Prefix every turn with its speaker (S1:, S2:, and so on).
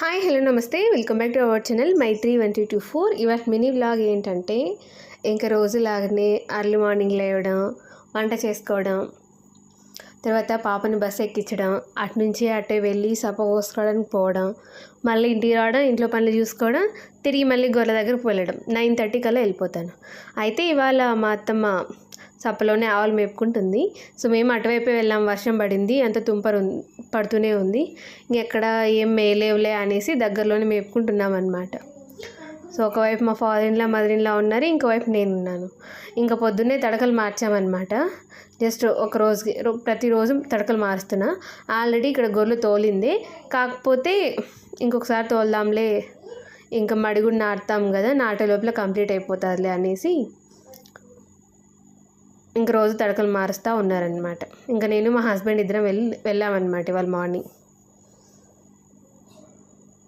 S1: Hi hello namaste. Welcome back to our channel Maitri one two two four. ఇవాళ mini blog ఏంటంటే ఇంకా రోజులాగానే early morning లేవడం వంట చేసుకోవడం తర్వాత పాపని బస్సు ఎక్కించడం అటు నుంచి అటే వెళ్ళి సప పోసుకోవడానికి పోవడం మళ్ళీ ఇంటికి రావడం ఇంట్లో పనులు చూసుకోవడం తిరిగి మళ్ళీ గొర్రెల దగ్గరకు వెళ్ళడం. నైన్ థర్టీ కల్లా వెళ్ళిపోతాను. అయితే ఇవాళ మా అత్తమ్మ సప్పలోనే ఆవులు మేపుకుంటుంది. సో మేము అటువైపే వెళ్ళాం. వర్షం పడింది. అంత తుంపరు పడుతూనే ఉంది. ఇంకెక్కడ ఏం మేలేవులే అనేసి దగ్గరలోనే మేపుకుంటున్నాం అనమాట సో ఒకవైపు మా ఫాదర్ ఇన్లా మదర్ ఇన్లా ఉన్నారు ఇంకోవైపు నేనున్నాను. ఇంకా పొద్దున్నే తడకలు మార్చామన్నమాట. జస్ట్ ఒక రోజుకి రో- ప్రతిరోజు తడకలు మారుస్తున్నా. ఆల్రెడీ ఇక్కడ గొర్రెలు తోలింది. కాకపోతే ఇంకొకసారి తోలుదాంలే ఇంకా మడిగుడు నాటుతాం కదా నాటే లోపల కంప్లీట్ అయిపోతుందిలే అనేసి ఇంక రోజు తడకలు మారుస్తూ ఉన్నారనమాట ఇంకా నేను మా హస్బెండ్ ఇద్దరం వెళ్ళి వెళ్ళామన్నమాట ఇవాళ మార్నింగ్.